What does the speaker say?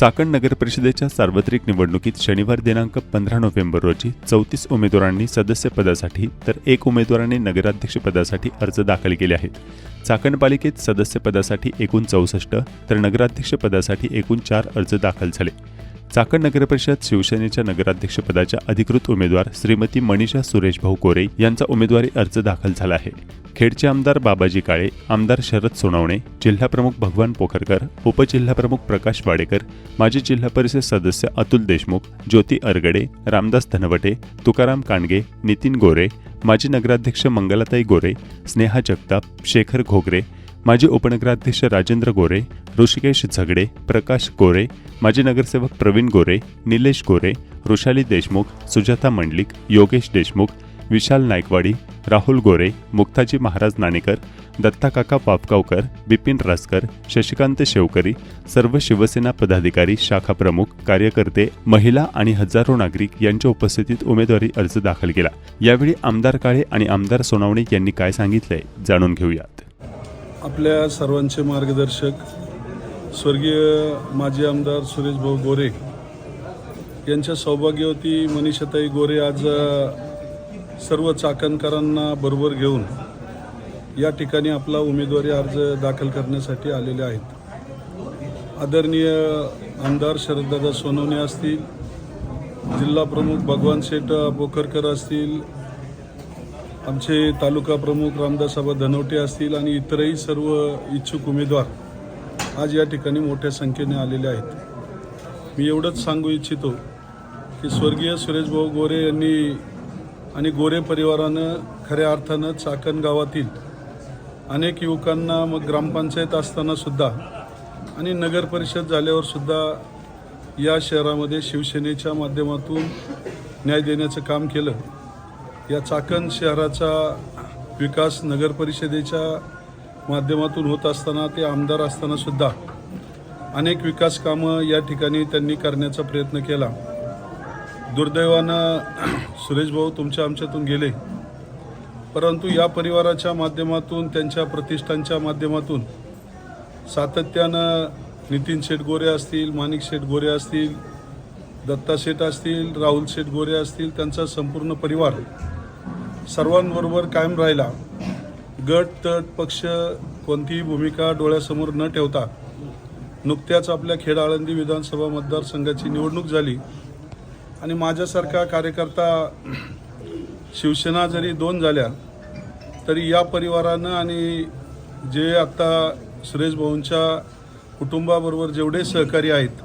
चाकण नगर परिषदेच्या सार्वत्रिक निवडणुकीत शनिवार दिनांक पंधरा नोव्हेंबर रोजी चौतीस उमेदवारांनी सदस्यपदासाठी तर एक उमेदवाराने नगराध्यक्षपदासाठी अर्ज दाखल केले आहेत. चाकण पालिकेत सदस्यपदासाठी एकूण चौसष्ट तर नगराध्यक्षपदासाठी एकूण चार अर्ज दाखल झाले. चाकण नगरपरिषद शिवसेनेच्या नगराध्यक्षपदाच्या अधिकृत उमेदवार श्रीमती मनीषा सुरेश भाऊ कोरे यांचा उमेदवारी अर्ज दाखल झाला आहे. खेडचे आमदार बाबाजी काळे आमदार शरद सोनवणे जिल्हाप्रमुख भगवान पोखरकर उपजिल्हाप्रमुख प्रकाश वाडेकर माजी जिल्हा परिषद सदस्य अतुल देशमुख ज्योती अरगडे रामदास धनवटे तुकाराम कांडगे नितीन गोरे माजी नगराध्यक्ष मंगलाताई गोरे स्नेहा जगताप शेखर घोगरे माजी उपनगराध्यक्ष राजेंद्र गोरे ऋषिकेश झगडे प्रकाश गोरे माजी नगरसेवक प्रवीण गोरे निलेश गोरे वृषाली देशमुख सुजाता मंडलिक योगेश देशमुख विशाल नायकवाडी राहुल गोरे मुक्ताजी महाराज नाणेकर दत्ताकाका पापगावकर बिपिन रासकर शशिकांत शेवकरी सर्व शिवसेना पदाधिकारी शाखा प्रमुख कार्यकर्ते महिला आणि हजारो नागरिक यांच्या उपस्थितीत उमेदवारी अर्ज दाखल केला. यावेळी आमदार काळे आणि आमदार सोनावणे यांनी काय सांगितलंय जाणून घेऊयात. आपल्या सर्वांचे मार्गदर्शक स्वर्गीय माजी आमदार सुरेश भाऊ गोरे यांच्या सौभाग्यवती मनीषाताई गोरे आज सर्व चाकणकरांना बरोबर घेऊन या ठिकाणी आपला उमेदवारी अर्ज दाखल करण्यासाठी आलेले आहेत. आदरणीय आमदार शरददादा सोनवणे असतील जिल्हा प्रमुख भगवान शेठ बोकरकर असतील आमचे तालुका प्रमुख रामदासाबा धनवटे असतील आणि इतरही सर्व इच्छुक उमेदवार आज या ठिकाणी मोठ्या संख्येने आलेले आहेत. मी एवढंच सांगू इच्छितो की स्वर्गीय सुरेशभाऊ गोरे यांनी आणि गोरे परिवारानं खऱ्या अर्थानं चाकण गावातील अनेक युवकांना मग ग्रामपंचायत असतानासुद्धा आणि नगरपरिषद झाल्यावरसुद्धा या शहरामध्ये शिवसेनेच्या माध्यमातून न्याय देण्याचं काम केलं. या चाकण शहराचा विकास नगरपरिषदेच्या माध्यमातून होत असताना ते आमदार असताना सुद्धा अनेक विकास कामं या ठिकाणी त्यांनी करण्याचा प्रयत्न केला. दुर्दैवानं सुरेश भाऊ तुमच्या आमच्यातून गेले. परंतु या परिवाराच्या माध्यमातून त्यांच्या प्रतिष्ठानच्या माध्यमातून सातत्यानं नितीन शेठ गोरे असतील माणिक शेठ गोरे असतील दत्ता शेठ असतील राहुल शेठ गोरे असतील त्यांचा संपूर्ण परिवार सर्वांबरोबर कायम राहिला. गट तट पक्ष कोणतीही भूमिका डोळ्यासमोर न ठेवता नुकत्याच आपल्या खेड आळंदी विधानसभा मतदारसंघाची निवडणूक झाली. आणि माझ्यासारखा कार्यकर्ता शिवसेना जरी दोन झाल्या तरी या परिवारानं आणि जे आत्ता सुरेश भाऊंच्या कुटुंबाबरोबर जेवढे सहकारी आहेत